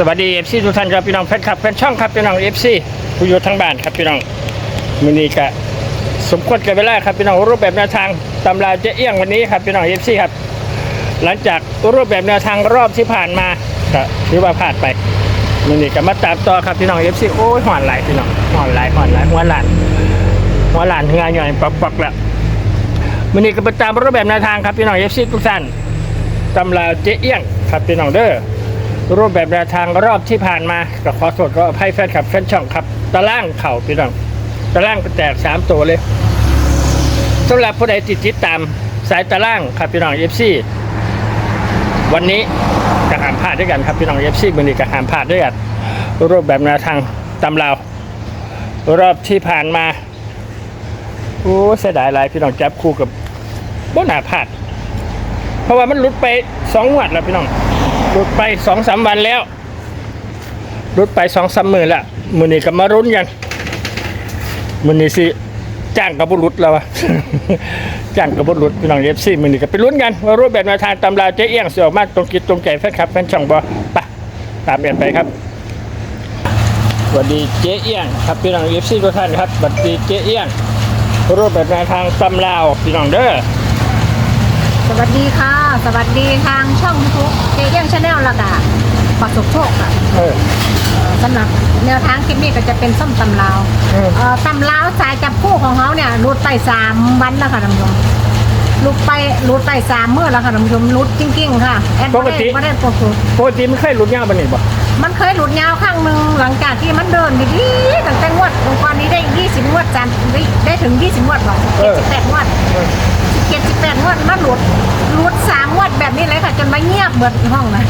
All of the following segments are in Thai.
สวัสดีเอฟซีทุกท่านครับพี่น้องแฟนคลับแฟนช่องครับพี่น้องเอฟซีผู้อยู่ทางบ้านครับพี่น้องมินีกะสมควรกับเวลาครับพี่น้องรูปแบบแนวทางตำราเจ๊เอี้ยงวันนี้ครับพี่น้องเอฟซีครับ หลังจากรูปแบบแนวทางรอบที่ผ่านมาก็ถือว่าผ่านไปมินีก็มาตามต่อครับพี่น้องเอฟซีโอ้ยหอนไหลายพี่น้องหอนไหลายหอนไหลายหัวหลานหัวหลานงานใหญ่ปักปักแล้วมินีก็ไปตามรูปแบบแนวทางครับพี่น้องเอฟซีทุกท่านตำราเจ๊เอี้ยงครับพี่น้องเด้อ รูปแบบแนวทางรอบที่ผ่านมาก็ขอโทษก็ให้แฟนคลับแฟนช่องครับตะล่างเข่าพี่น้องตะล่างแตกสามตัวเลยสำหรับผู้ใดติดติดตามสายตะล่างครับพี่น้องเอฟซีวันนี้จะหามพลาดด้วยกันครับพี่น้องเอฟซีวันนี้ก็หามพลาดด้วยกันรูปแบบแนวทางตำราวรอบที่ผ่านมาโอ้เสียดายลายพี่น้องจับคู่กับบ่น่าพลาดเพราะว่ามันหลุดไปสองงวดแล้วพี่น้อง ลุดไปสองสามวันแล้วหลุดไปสองสามหมื่นละมือนี้ก็มารุ้นกันมือนี้สิจ้างกับบุรุษแล้ววะจ้างกับบุรุษพี่น้องเอฟซีมือนี้ก็ไปลุ้นกันว่ารูปแบบแนวทางตำราเจ๊เอี้ยงเสียออกมาตรงกิจตรงใจแฟนคลับแฟนช่องบอไปตามกันไปครับสวัสดีเจ๊เอี้ยงครับพี่น้องเอฟซีทุกท่านครับสวัสดีเจ๊เอี้ยงรูปแบบแนวทางตำราพี่น้องเด้อ สวัสดีค่ะ สวัสดีทางช่องทุกเจเยี่ยงชาแนลละกะประสบโชคค่ะเออเอ่อสำหรับแนวทางคลิปนี้ก็จะเป็นส้มตำลาวอืมเอ่อตำลาวสายจับคู่ของเขาเนี่ยรูดไปสามวันแล้วค่ะท่านผู้ชม รูดไปรูดไปสามมื้อแล้วค่ะท่านผู้ชมรูดจริงๆค่ะแอดปกติ ไม่ได้ปกติปกติมันเคยหลุดยาวปานนี้บ่มันเคยหลุดยาวข้างหนึ่งหลังจากที่มันเดินดีๆตั้งแต่งวดองค์กรนี้ได้20งวดจันได้ได้ถึง20งวดหรอก78งวดเจ็ดสิบแปดงวดมาหลุดหลุดสามงวดแบบนี้เลยค่ะ จนมาเงียบเหมือนห้องนะ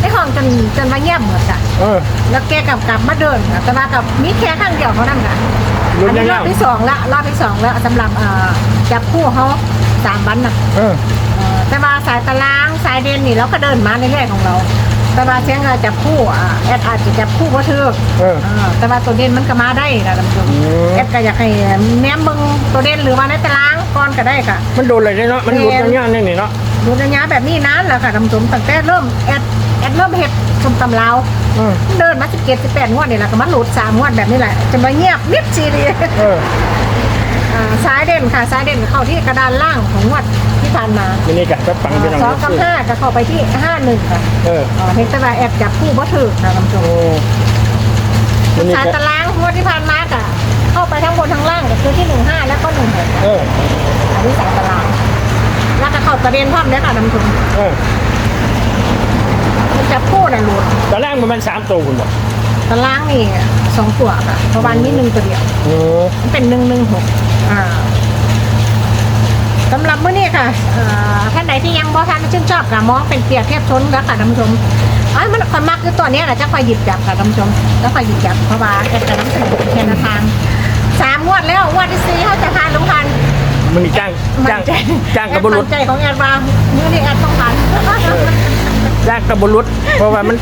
ไอห้องจนจนมาเงียบเหมือนค่ะเออแล้วแกกลับกลับมาเดินค่ะแต่ว่ากับมีแค่ข้างเดียวเขานั่นค่ะหลุดอันนี้รยาอวบที่สองละรอบที่สองแล้วสำหรับเอ่อจับคู่เขา สามวันน่ะๆเออเอ่อแต่ว่าสายตารางสายเด่นนี่เราก็เดินมาเรื่อยๆของเรา แต่ว่าเชียงเราจับคู่อะแอดอาจจะจับคู่ก็ถือเออ เออแต่ว่าตัวเด่นมันก็มาได้นะท่านผู้ชมอืม แอดก็อยากให้แนมเบิ่งตัวเด่นหรือว่าในตารางก่อนก็ได้ค่ะ มันโดนอะไรเนาะมันหลุดง่ายๆนี่นี่เนาะ ดูระยะแบบนี้นานแล้วค่ะท่านผู้ชมตั้งแต่เริ่มแอดแอดเริ่มเห็ดชมตำลาวอืมเดินมาสิบเจ็ดสิบแปดงวดนี่แหละก็มาหลุดสามงวดแบบนี้แหละจะมาเงียบนิบซีดีเอออ่าซ้ายเด่นค่ะซ้ายเด่นเข้าที่กระดานล่างของงวดที่ผ่านมามินี่กะก็ปังไปหน่อยสองกับห้าก็เข้าไปที่ห้าหนึ่งค่ะเอออ่าเห็นแต่ว่าแอดจับคู่บ่ถือค่ะท่านผู้ชมโอ้มินี่สายกะตารางงวดที่ผ่านมาค่ะ เข้าไปทั้งบนทั้งล่างก็คือที่หนึ่งห้าแล้วก็หนึ่งหกเอออันนี้สายตารางแล้วก็เข้าประเด็นพร้อมแล้วค่ะท่านผู้ชมเออมันจับคู่น่ะหลุดตอนแรกมันมันสามตัวคุณบอกตารางนี่สองตัวค่ะเพราะวันนี้หนึ่งตัวเดียวโอ้มันเป็นหนึ่งหนึ่งหกอ่า สำหรับมื้อนี้ค่ะอ่าท่านใดที่ยังบ่ทันชื่นชอบค่ะมองเป็นเปรียบเทียบชนแล้วค่ะท่านผู้ชมไอ้ยมันความมากคือตัวเนี้ยแหละจะคอยหยิบจับค่ะท่านผู้ชมแล้วคอยหยิบจับเพราะว่าแกจะนำเสนอแค่แนวทางสามงวดแล้วงวดที่สี่เขาจะพานลงพันมันนี่จ้างจ้างใจจ้างกับบุรุษแอดมั่นใจของแอดว่ามื้อนี้แอดต้องพันจ้างกับบุรุษเพราะว่ามัน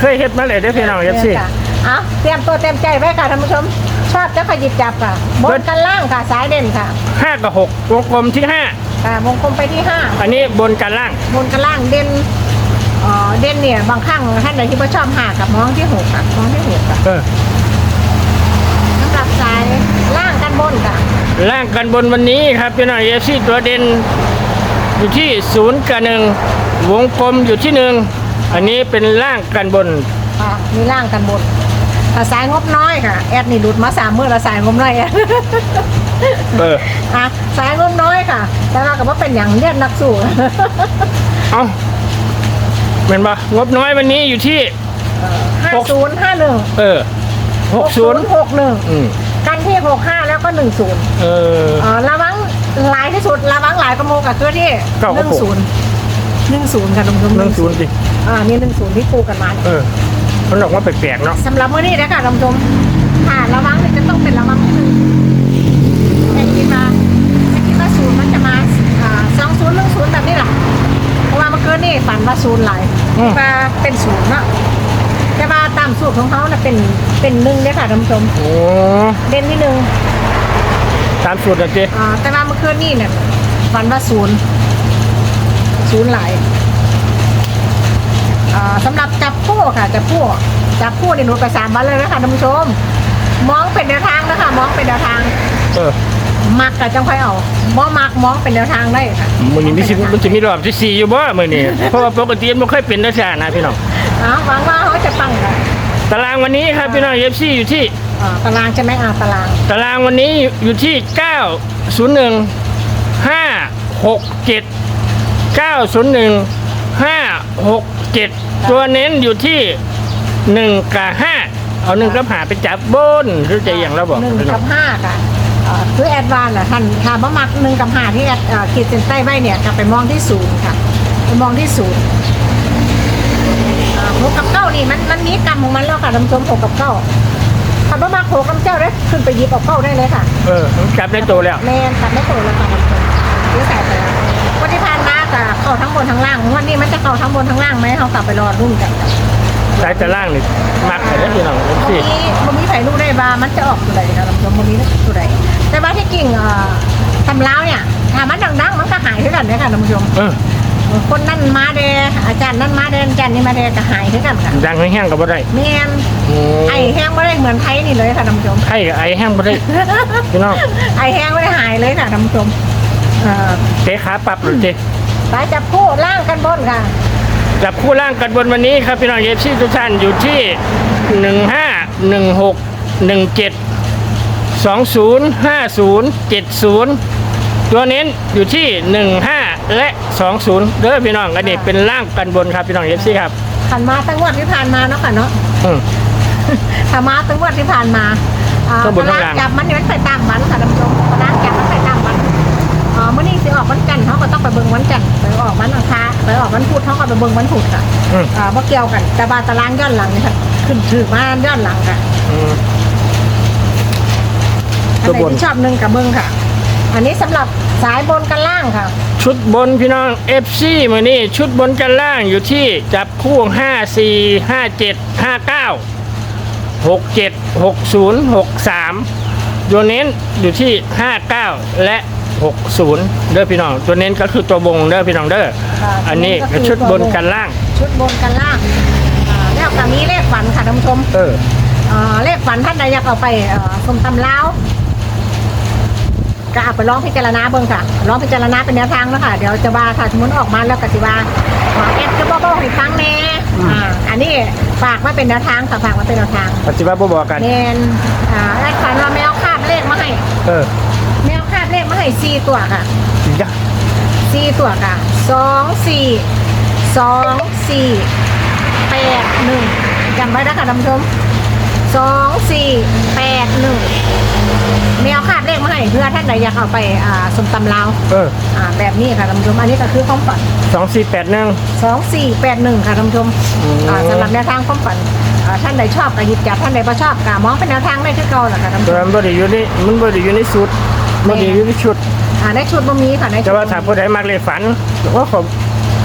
เคยเฮ็ดมาเลยได้อพี่น้องเอฟซีค่ะเอาเตรียมตัวเตรียมใจไว้ค่ะท่านผู้ชม ชอบจะคอยหยิบจับค่ะบนกันล่างค่ะสายเด่นค่ะห้ากับหกวงกลมที่ห้าค่ะวงกลมไปที่ห้าอันนี้บนกันล่างบนกับล่างเด่นเอ่อเด่นเนี่ยบางครั้งท่านใดที่ไม่ชอบหากับมองที่หกค่ะมองที่หกค่ะเออสำหรับสายล่างกันบนค่ะ ล่างกันบนวันนี้ครับพี่น้องเอฟซีตัวเด่นอยู่ที่ศูนย์กับหนึ่งวงกลมอยู่ที่หนึ่งอันนี้เป็นล่างกันบนอะมีล่างกันบน ถ้าสายงบน้อยค่ะ แอดนี่หลุดมาสามมื่อละสายงบน้อยแอด เออ อะสายงบน้อยค่ะ แต่ว่ากับว่าเป็นอย่างเลียนนักสู้ เอาเป็นปะงบน้อยวันนี้อยู่ที่ ห้าศูนย์ห้าหนึ่งเออหกศูนย์หกหนึ่งอืมกันที่หกห้าแล้วก็หนึ่งศูนย์เออ เอ่อระวังหลายที่สุดระวังหลายกระโมกับตัวที่เก้าหกระนึ่งโปรงศูนย์หนึ่งศูนย์ค่ะทุกท่านหนึ่งศูนย์สิอ่านี่หนึ่งศูนย์ที่ปูกันมาเออ มันออกมาแปลกๆเนาะสำหรับมื้อนี้นะคะท่านผู้ชมค่ะระวังเนี่ยจะต้องเป็นระวังที่หนึ่งแต่คิดว่าแต่คิดว่าศูนย์มันจะมาอ่าสองศูนย์หนึ่งศูนย์แบบนี้แหละเพราะว่าเมื่อคืนนี่ฝันว่าศูนย์หลายว่าเป็นศูนย์เนาะแต่ว่าตามสูตรของเขาน่ะเป็นเป็นหนึ่งเนี่ยค่ะท่านผู้ชมโอ้เด่นที่หนึ่งตามสูตรนะเจ๊อ่าแต่ว่าเมื่อคืนนี่เนี่ยฝันว่าศูนย์ศูนย์หลาย อ่าสำหรับจับคู่ค่ะจับคู่จับคู่ในหนูไปสามวันเลยนะคะท่านผู้ชม มองเป็นแนวทางนะคะมองเป็นแนวทางเออมักกับจังค่อยเอาบ่มักมองเป็นแนวทางได้ค่ะมือนี้มีสิมันจะมีรอบที่สี่อยู่บ่มือนี้ เพราะว่าปกติมันไม่ค่อยเป็นลักษณะนะพี่น้องอ๋อหวังว่าเขาจะปังค่ะตารางวันนี้ครับพี่น้องเอฟซีอยู่ที่อ่าตารางใช่ไหมอ่าตาราง ตารางวันนี้อยู่ที่901 567 901 567ตัวเน้นอยู่ที่1กับ5เอา1กับหาไปจับบนหรือจะอย่างเราบอกหนึ่งพี่น้กัองบห้าค่ะเอ่อคือแอดวานซ์อะท่านถ้าบ่มักหนึ่งกับห้าที่แอดเอ่อขีดเส้นใต้ไว้เนี่ยกลับไปมองที่ศูนย์ค่ะไปมองที่ศูนย์อ่าหกกับเก้านี่มันมันมีกรรมของมันแล้วค่ะท่านผู้ชมหกกับเก้าถ้าบ่มักหกกับเจ้าได้ขึ้นไปหยิบเอาเก้าได้เลยค่ะ เออมันจับได้โตแล้วแมนตัดไม่โตแล้วค่ะท่านผู้ชม หรือใส่ไปแล้ววันที่ผ่านมาค่ะเข้าทั้งบนทั้งล่างวันนี้มันจะเข้าทั้งบนทั้งล่างไหมเขากลับไปรอรุ่นกันค่ะสายตารางนี่มักเลยนะพี่น้องเอฟบ่ซีมีบ่มีใครรู้ได้ว่ามันจะออกตัวใดนะท่านผู้ชมบ่มีตัวใดแต่ว่าที่จริงเอ่อทำล้าวเนี่ยถ้ามันดังๆมันก็หายคือกันเลยค่ะท่านผู้ชมเออคนนั่นมาเดอาจารย์นั่นมาเดอาจารย์นี่มาเดก็หายคือกันค่ะดังแห้งๆกับบ่ได้แม่นอืมไอแห้งไม่ได้เหมือนไทยนี่เลยค่ะท่านผู้ชมไข้กับไอแห้งบ่ได้พี่น้องไอแห้งไม่ได้หายเลยค่ะท่านผู้ชม เอ่อเตะขาปรับหรือเตะสายจับคู่ล่างกันบนค่ะ จับคู่ล่างกันบนวันนี้ครับพี่น้องเอฟซีทุกท่านอยู่ที่หนึ่งห้าหนึ่งหกหนึ่งเจ็ดสองศูนย์ห้าศูนย์เจ็ดศูนย์ตัวเน้นอยู่ที่หนึ่งห้าและสองศูนย์เด้อพี่น้องอันนี้เป็นล่างกันบนครับพี่น้องเอฟซีครับขันมาตั้งงวดที่ผ่านมาเนาะค่ะเนาะอืมถ้ามาตั้งงวดที่ผ่านมาอ่าก็บนตาข้างล่างจับมันเนี่ยมันไปตามวันค่ะท่านผู้ชมตารางจับมันไปตามวัน อ่าเมื่อนี้สิออกวันจันทร์เขาก็ต้องไปเบิ่งวันจันทร์ไปออกวันอังคารไปออกวันพุธเขาก็ไปเบิ่งวันพุธค่ะอืม อ่าบ่เกี่ยวกัน แต่ว่าตารางย้อนหลังนี่ค่ะขึ้นถือมาย้อนหลังค่ะอืม อันตัวไหนบนที่ชอบหนึ่งกับเบิ่งค่ะ อันนี้สำหรับสายบนกันล่างค่ะ ชุดบนพี่น้อง FC มือนี้ชุดบนกันล่างอยู่ที่จับคู่ 5 4 5 7 5 9 6 7 6 0 6 3ตัวเน้นอยู่ที่ 59 และ 60เด้อพี่น้อง ตัวเน้นก็คือตัวบงเด้อพี่น้องเด้อค่ะอันนี้ตัวก็เน้นก็คือชุดบนตัวบงกันล่าง ชุดบนกันล่างอ่าแล้วก็มีเลขฝันค่ะท่านผู้ชมเออ อ่าเลขฝันท่านใดอยากเอาไปเอ่อสมตำลาวก็เอาไปร้องพิจารณาเบิ่งค่ะร้องพิจารณาเป็นแนวทางแล้วค่ะ เดี๋ยวจะว่าถ้าสมมติออกมาแล้วกติว่าขอแอดก็บอกให้ฟังแน่อืมอ่าอันนี้ฝากมาเป็นแนวทางค่ะฝากมาเป็นแนวทางปฏิบัติบ่บอกกัน เนนอ่าแอดฝันว่าแมวคาบเลขมาให้ เออ ให้สี่ตัวค่ะจ้ะสี่ตัวค่ะสองสี่สองสี่แปดหนึ่งจำไว้นะคะท่านผู้ชมสองสี่แปดหนึ่งแมวคาบเลขมาให้เพื่อท่านใดอยากเอาไปอ่าสมตำลาวเอออ่าแบบนี้ค่ะท่านผู้ชมอันนี้ก็คือความฝันสองสี่แปดหนึ่ง สองสี่แปดหนึ่งค่ะท่านผู้ชมอืม อ่าสำหรับแนวทางความฝันอ่าท่านใดชอบก็หยิบจับท่านใดไม่ชอบก็มองเป็นแนวทางได้คือเก่าแหละค่ะท่านผู้แต่ชม มันบ่ได้อยู่ในมันบ่ได้อยู่ในชุด บ่ได้อยู่ในชุด อ่าในชุดบ่มีค่ะในชุแต่ดว่าถ้าผู้ใดมักเลขฝันว่าผม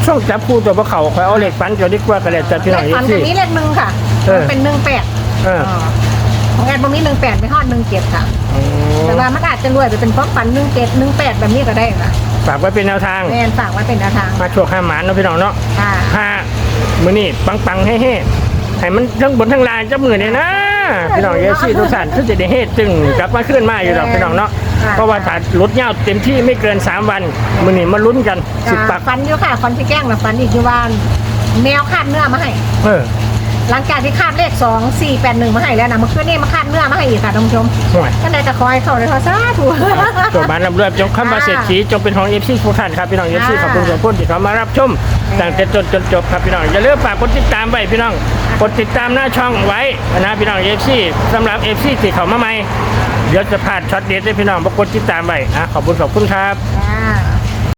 ช่วงจับคู่ตัวบ่เขาคอยเอาเลขฝันจะดีกว่าก็เลยจัดพี่เลน้องขอีฝันกจะทีมีเลขหนึ่งค่ะเออมันเป็นหนึ่งแปดเออของแอดบ่มีหนึ่งแปดไปฮอดหนึ่งเจ็ดค่ะอ๋อแต่ว่ามันอาจจะรวยไปเป็นความฝันหนึ่งเจ็ดหนึ่งแปดแบบนี้ก็ได้ค่ะฝากไว้เป็นแนวทางแม่นฝากไว้เป็นแนวทางมาช่วงห้าหมานเนาะพี่น้องเนาะค่ะห้ามื้อนี้ปังๆเฮ้ๆให้มันทั้งบนทั้งล่างจับมือเนี่ยนะพี่น้องเยซี่ทุกท่านคือจะได้เฮ็ดจึงกลับมาขึ้นมาอยู่ดอกพี่น้องเนาะ เพราะว่าถ้าลดยาวเต็มที่ไม่เกิน 3 วันมื้อนี้มาลุ้นกันสิบอ่าปากฝันอยู่ค่ะฝันที่แกล้งนะฝันอีกที่ว่าแมวคาบเนื้อมาให้เออหลังจากที่คาบเลขสองสี่แปดหนึ่งมาให้แล้วนะเมื่อคืนนี้มาคาบเนื้อมาให้อีกค่ะท่านผู้ชมห่วยท่านใดจะคอยเข้าเลยค่ะสาธุตัวบ้านลำเรือบจงคำว่าเศรษฐีจงเป็นของเอฟซีทุกท่านครับพี่น้องเอฟซีขอบคุณทุกคนที่เข้ามารับชมตั้งแต่ต้นจนจบครับพี่น้องอย่าลืมฝากกดติดตามไว้พี่น้องกดติดตามหน้าช่องไว้นะพี่น้องเอฟซีสำหรับเอฟซีที่เข้ามาใหม่ เดี๋ยวจะพลาดช็อตเด็ดได้พี่น้องบกกดติดตามไว้อะขอบคุณขอบคุณครับ